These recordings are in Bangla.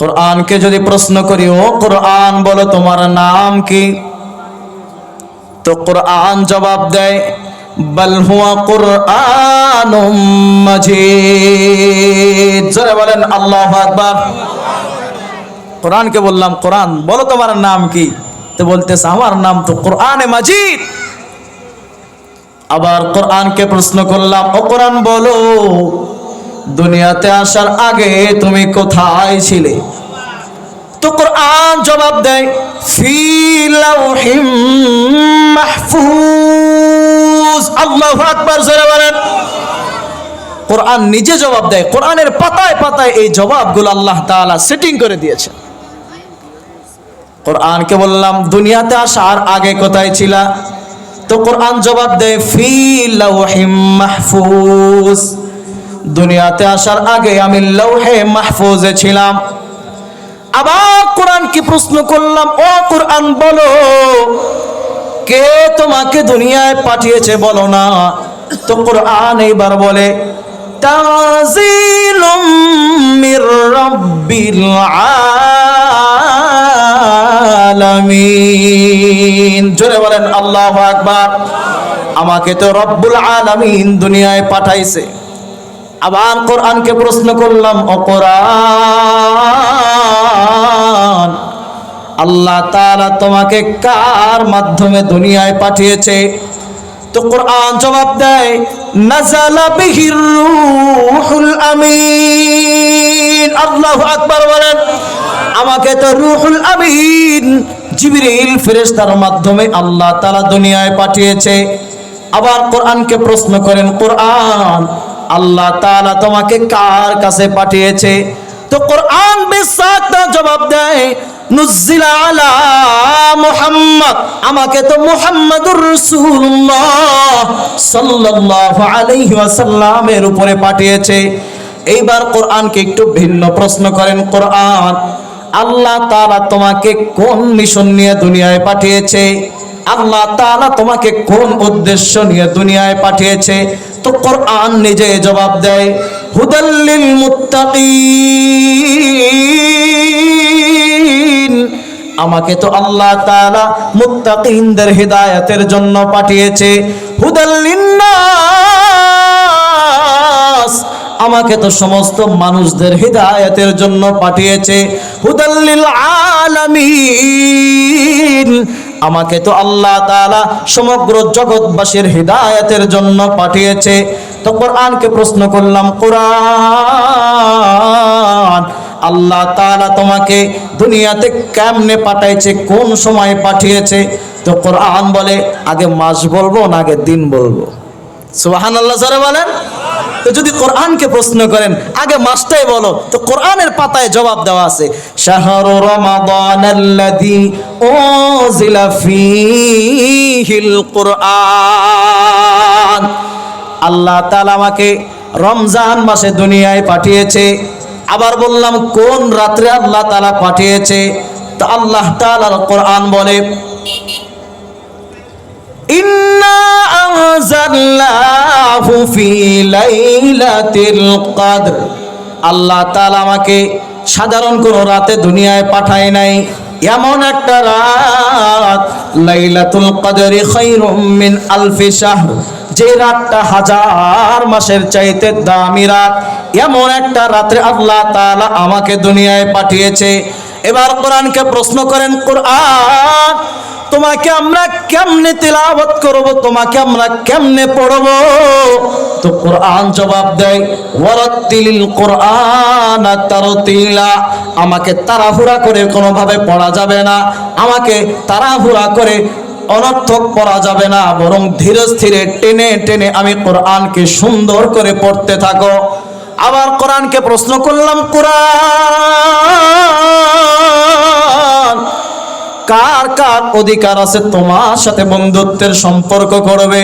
কোরআনকে যদি প্রশ্ন করি, ও কোরআন, বলো তোমার নাম কি? তো কোরআন জবাব দেয় বলহুয়া কোরআন বলেন, আল্লাহ কোরআনকে বললাম, কোরআন, বলো তোমার নাম কি? তো বলতেছে, আমার নাম তো কোরআনে মাজিদ। আবার কোরআনকে প্রশ্ন করলাম, ও কোরআন, বলো। দুনিয়াতে আসার আগে তুমি কোথায় ছিলে? তো কোরআন জবাব দেয়, ফি লাউহিম মাহফুজ। আল্লাহু আকবার, জোরে বলেন। কোরআন নিজে জবাব দেয়, কোরআনের পাতায় পাতায় এই জবাবগুলো আল্লাহ তাআলা সেটিং করে দিয়েছে। কোরআনকে বললাম, দুনিয়াতে আসার আগে কোথায় ছিলা? তো কোরআন জবাব দেয়, ফি লাউহিম মাহফুজ। দুনিয়াতে আসার আগে আমি লৌহে মাহফুজে ছিলাম। আবার কোরআন কি প্রশ্ন করলাম, ও কোরআন, বলো, কে তোমাকে দুনিয়ায় পাঠিয়েছে বলো না? তো কোরআন এইবার বলে মির জোরে বলেন, আল্লাহু আকবার। আমাকে তো রব্বুল আলামিন দুনিয়ায় পাঠাইছে। আবার কোরআনকে প্রশ্ন করলাম, ও কোরআন, আল্লাহ তাআলা তোমাকে কার মাধ্যমে দুনিয়ায় পাঠিয়েছে? তো কোরআন জবাব দেয় নাজালা বিহির রূহুল আমিন। আল্লাহু আকবার বলেন, আমাকে তো রূহুল আমিন, জিবরিল ফেরেশতার মাধ্যমে আল্লাহ তাআলা দুনিয়ায় পাঠিয়েছে। আবার কোরআনকে প্রশ্ন করেন, কোরআন আল্লাহ তাআলা তোমাকে কার কাছে পাঠিয়েছে? তো কোরআন জবাব দেয় আমাকে তো মুহাম্মাদুর উপরে পাঠিয়েছে। এইবার কোরআনকে একটু ভিন্ন প্রশ্ন করেন, কোরআন আল্লাহ তাআলা তোমাকে কোন মিশন নিয়ে দুনিয়ায় পাঠিয়েছে? আল্লাহ তাআলা তোমাকে কোন উদ্দেশ্য নিয়ে দুনিয়ায় পাঠিয়েছে? তো কোরআন নিজে জবাব দেয় হুদাল্লিল মুত্তাকিন আমাকে তো আল্লাহ তাআলা মুত্তাকিনদের হিদায়াতের জন্য পাঠিয়েছে হুদাল্লিন নাস আমাকে তো সমস্ত মানুষদের হৃদায়তের জন্য পাঠিয়েছে হুদাল্লিল আলামিন আমাকে তো আল্লাহ তালা সমগ্র জগৎবাসীর হৃদায়তের জন্য পাঠিয়েছে। তো কোরআনকে প্রশ্ন করলাম, কোরআন, আল্লাহ তাআলা তোমাকে দুনিয়াতে কেমনে পাঠাইছে, কোন সময় পাঠিয়েছে? তো কোরআন বলে, আগে মাস বলব না, আগে দিন বলব। সুবাহান আল্লাহ স্যার বলেন। তো যদি কোরআনকে প্রশ্ন করেন, আগে মাসটাই বলো, তো কোরআনের পাতায় জবাব দেওয়া আছে, শাহরু রমাদানাল্লাযী উনজিলা ফীহিল কুরআন। আল্লাহ তাআলা আমাকে রমজান মাসে দুনিয়ায় পাঠিয়েছে, আবার বললাম, কোন রাত্রে আল্লাহ তাআলা পাঠিয়েছে? তো আল্লাহ তাআলার কোরআন বলে আল্লাহ আমাকে সাধারণ কোনো রাতে দুনিয়ায় পাঠায় নাই, এমন একটা রাত, লাইলাতুল কদরি খায়রুম আলফি শাহর, যে রাতটা হাজার মাসের চাইতে দামি রাত, এমন একটা রাত্রে আল্লাহ তাআলা আমাকে দুনিয়ায় পাঠিয়েছে। এবার কোরআনকে প্রশ্ন করেন, কোরআন তোমাকে আমরা কেমনে তেলাওয়াত করব? তোমাকে আমরা কেমনে পড়ব? তো কোরআন জবাব দেয়, ওয়ারাত্তিলিল কোরআন তারতিলা। আমাকে তাড়াহুড়া করে কোনোভাবে পড়া যাবে না। আমাকে তাড়াহুড়া করে অনর্থক পড়া যাবে না। বরং ধীরে স্থিরে টেনে টেনে আমি কোরআনকে সুন্দর করে পড়তে থাকো। আবার কোরআনকে প্রশ্ন করলাম, কোরআন কার কার অধিকার আছে তোমার সাথে বন্ধুত্বের সম্পর্ক করবে?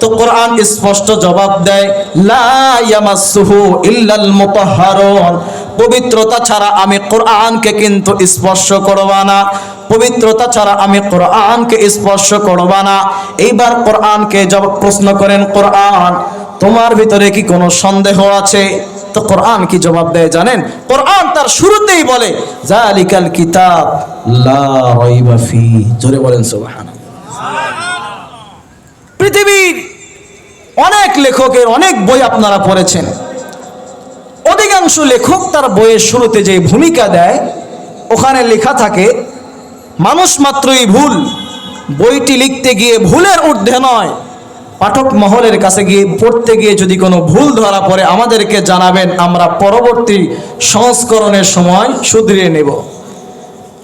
তো কোরআন স্পষ্ট জবাব দেয়, লা ইয়ামাসসুহু ইল্লাল মুতাহহারুন পবিত্রতা ছাড়া আমি কোরআনকে কিন্তু স্পর্শ করব না। পবিত্রতা ছাড়া আমি কোরআনকে স্পর্শ করব না। এইবার কোরআনকে জবাব প্রশ্ন করেন, কোরআন, তোমার ভিতরে কি কোনো সন্দেহ আছে? তো কোরআন কি জবাব দেয় জানেন? কোরআন তার শুরুতেই বলে জালিকাল কিতাব লা রাইবা ফি। জোরে বলেন, সুবহানাল্লাহ। পৃথিবীর অনেক লেখকের অনেক বই আপনারা পড়েছেন। অধিকাংশ লেখক তার বইয়ের শুরুতে যে ভূমিকা দেয়, ওখানে লেখা থাকে, মানুষ মাত্রই ভুল। বইটি লিখতে গিয়ে ভুলের ঊর্ধ্বে নয়। পাঠক মহলের কাছে গিয়ে পড়তে গিয়ে যদি কোনো ভুল ধরা পড়ে, আমাদেরকে জানাবেন, আমরা পরবর্তী সংস্করণের সময় শুধরিয়ে নেব।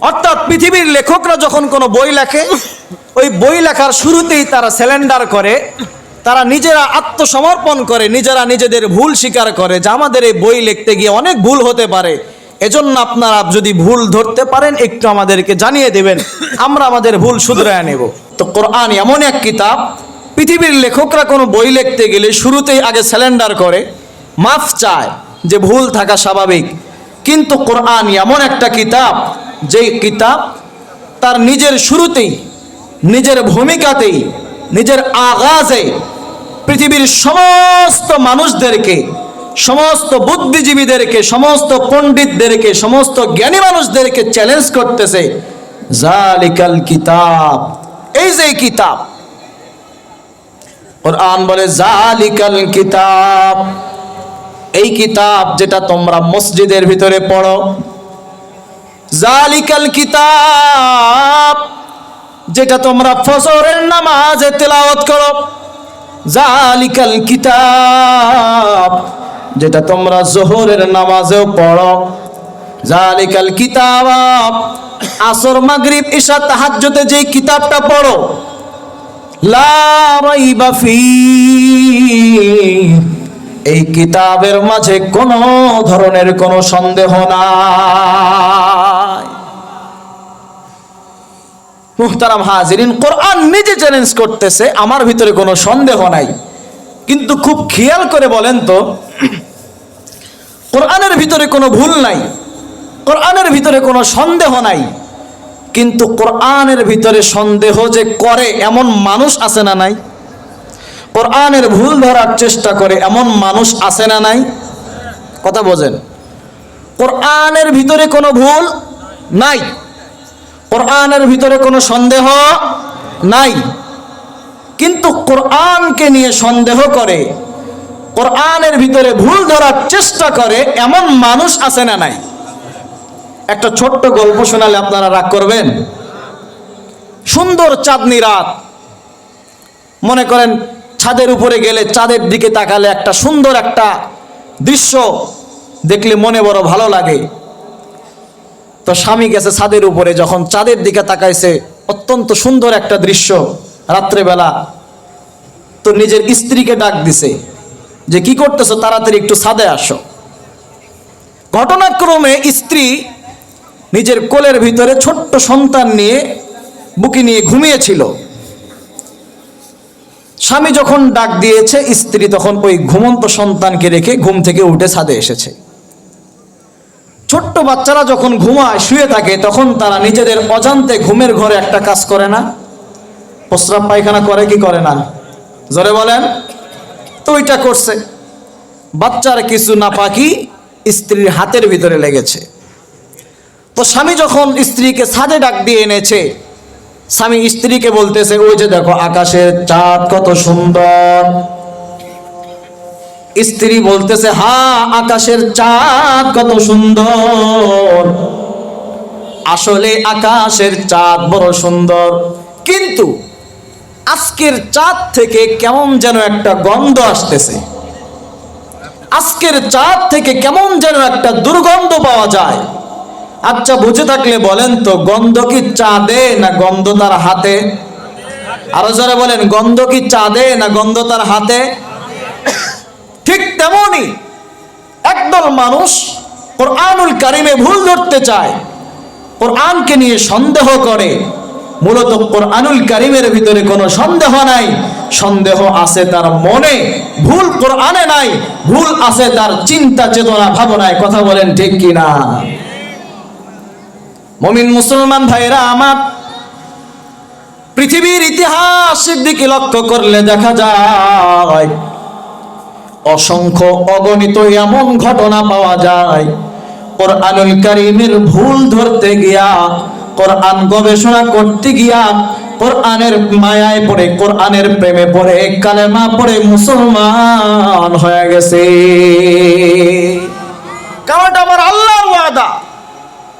অর্থাৎ পৃথিবীর লেখকরা যখন কোনো বই লেখে, ওই বই লেখার শুরুতেই তারা স্যালেন্ডার করে, তারা নিজেরা আত্মসমর্পণ করে, নিজেরা নিজেদের ভুল স্বীকার করে যে আমাদের এই বই লিখতে গিয়ে অনেক ভুল হতে পারে। এজন্য আপনারা যদি ভুল ধরতে পারেন, একটু আমাদেরকে জানিয়ে দেবেন, আমরা আমাদের ভুল শুধরায় নেব। তো কোরআন এমন এক কিতাব পৃথিবীর লেখকরা কোনো বই লিখতে গেলে শুরুতেই আগে স্যালেন্ডার করে। মাফ চায় যে ভুল থাকা স্বাভাবিক। কিন্তু কোরআন এমন একটা কিতাব, যেই কিতাব তার নিজের শুরুতেই, নিজের ভূমিকাতেই, নিজের আগাজে পৃথিবীর সমস্ত মানুষদেরকে, সমস্ত বুদ্ধিজীবীদেরকে, সমস্ত পণ্ডিতদেরকে, সমস্ত জ্ঞানী মানুষদেরকে চ্যালেঞ্জ করতেছে, জালিকাল কিতাব। এই যে কিতাব কোরআন বলে, জালিকাল কিতাব। এই কিতাব যেটা তোমরা মসজিদের ভিতরে পড়ো, জালিকাল কিতাব, যেটা তোমরা ফজরের নামাজে তেলাওয়াত করো, জালিকাল কিতাব, যেটা তোমরা জোহরের নামাজেও পড়ো, জালিকাল কিতাব, আসর, মাগরিব, ঈশা, তাহাজ্জুদে যে কিতাবটা পড়ো এই কিতাবের মাঝে কোনো ধরনের কোনো সন্দেহ নাই। মুহতারাম হাজিরিন, কোরআন নিজে চ্যালেঞ্জ করতেছে, আমার ভিতরে কোনো সন্দেহ নাই। কিন্তু খুব খেয়াল করে বলেন তো, কোরআনের ভিতরে কোনো ভুল নাই, কোরআনের ভিতরে কোনো সন্দেহ নাই। কিন্তু কোরআনের ভিতরে সন্দেহ যে করে এমন মানুষ আছে না নাই? কোরআনের ভুল ধরার চেষ্টা করে এমন মানুষ আছে না নাই? কথা বোঝেন। কোরআনের ভিতরে কোনো ভুল নাই। কোরআনের ভিতরে কোনো সন্দেহ নাই। কিন্তু কোরআনকে নিয়ে সন্দেহ করে, কোরআনের ভিতরে ভুল ধরার চেষ্টা করে এমন মানুষ আছে না নাই? একটা ছোট্ট গল্প শোনালে আপনারা রাগ করবেন? সুন্দর চাঁদনি রাত। মনে করেন, ছাদের উপরে গেলে চাঁদের দিকে তাকালে একটা সুন্দর একটা দৃশ্য দেখলে মনে বড় ভালো লাগে। তো স্বামী গেছে ছাদের উপরে, যখন চাঁদের দিকে তাকাইছে, অত্যন্ত সুন্দর একটা দৃশ্য রাত্রেবেলা। তো নিজের স্ত্রীকে ডাক দিছে যে, কি করতেছো? তাড়াতাড়ি একটু ছাদে আসো। ঘটনাক্রমে স্ত্রী নিজের কোলের ভিতরে ছোট্ট সন্তান নিয়ে বুকে নিয়ে ঘুমিয়েছিল। স্বামী যখন ডাক দিয়েছে, স্ত্রী তখন ওই ঘুমন্ত সন্তানকে রেখে ঘুম থেকে উঠে ছাদে এসেছে। ছোট্ট বাচ্চারা যখন ঘুমায়, শুয়ে থাকে, তখন তারা নিজেদের অজান্তে ঘুমের ঘরে একটা কাজ করে না। প্রস্রাব পায়খানা করে, কি করে না? জোরে বলেন, তো ওইটা করছে। বাচ্চার কিছু না পাকি স্ত্রীর হাতের ভিতরে লেগেছে। তো স্বামী যখন স্ত্রীকে ছাদে ডাক দিয়ে এনেছে, স্বামী স্ত্রীকে বলতেছে, ওই যে দেখো আকাশের চাঁদ কত সুন্দর। স্ত্রী বলতেছে, হা, আকাশের চাঁদ কত সুন্দর। আসলে আকাশের চাঁদ বড় সুন্দর, কিন্তু আজকের চাঁদ থেকে কেমন যেন একটা গন্ধ আসতেছে। আজকের চাঁদ থেকে কেমন যেন একটা দুর্গন্ধ পাওয়া যায়। আচ্ছা বুঝে থাকলে বলেন তো, গন্ধ কি চাঁদে না গন্ধ তার হাতে? আরও যারা বলেন, গন্ধ কি চাঁদে না গন্ধ তার হাতে? ঠিক তেমনই একদল মানুষ কোরআনুল কারিমে ভুল ধরতে চায়, কোরআনকে নিয়ে সন্দেহ করে। মূলত কোরআনুল কারিমের ভিতরে কোনো সন্দেহ নাই, সন্দেহ আছে তার মনে, ভুল কোরআনে নাই, ভুল আছে তার চিন্তা চেতনা ভাবনায় কথা বলেন ঠিক কিনা? মমিন মুসলমান ভাইরা আমার পৃথিবীর ইতিহাসের দিকে লক্ষ্য করলে দেখা যায়, অসংখ্য অগণিত এমন ঘটনা পাওয়া যায়। কোরআনুল কারীমের ভুল ধরতে গিয়া, কোরআন গবেষণা করতে গিয়া, কোরআনের মায়ায় পড়ে, কোরআনের প্রেমে পড়ে, কালেমা পড়ে মুসলমান হয়ে গেছে। কারণটা আমার আল্লাহর ওয়াদা।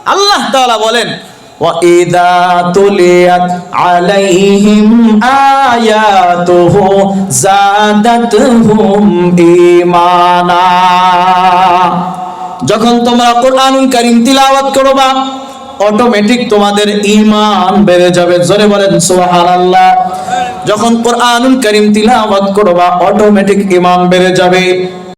আল্লাহ তাআলা বলেন وَإِذَا تُلِيَتْ عَلَيْهِمْ آيَاتُهُ زَادَتْهُمْ إِيمَانًا যখন তোমরা কোরআনুল কারীম তিলাওয়াত করবা অটোমেটিক তোমাদের ঈমান বেড়ে যাবে জোরে বলেন সুবহানাল্লাহ যখন কোরআনুল কারীম তিলাওয়াত করবা অটোমেটিক ঈমান বেড়ে যাবে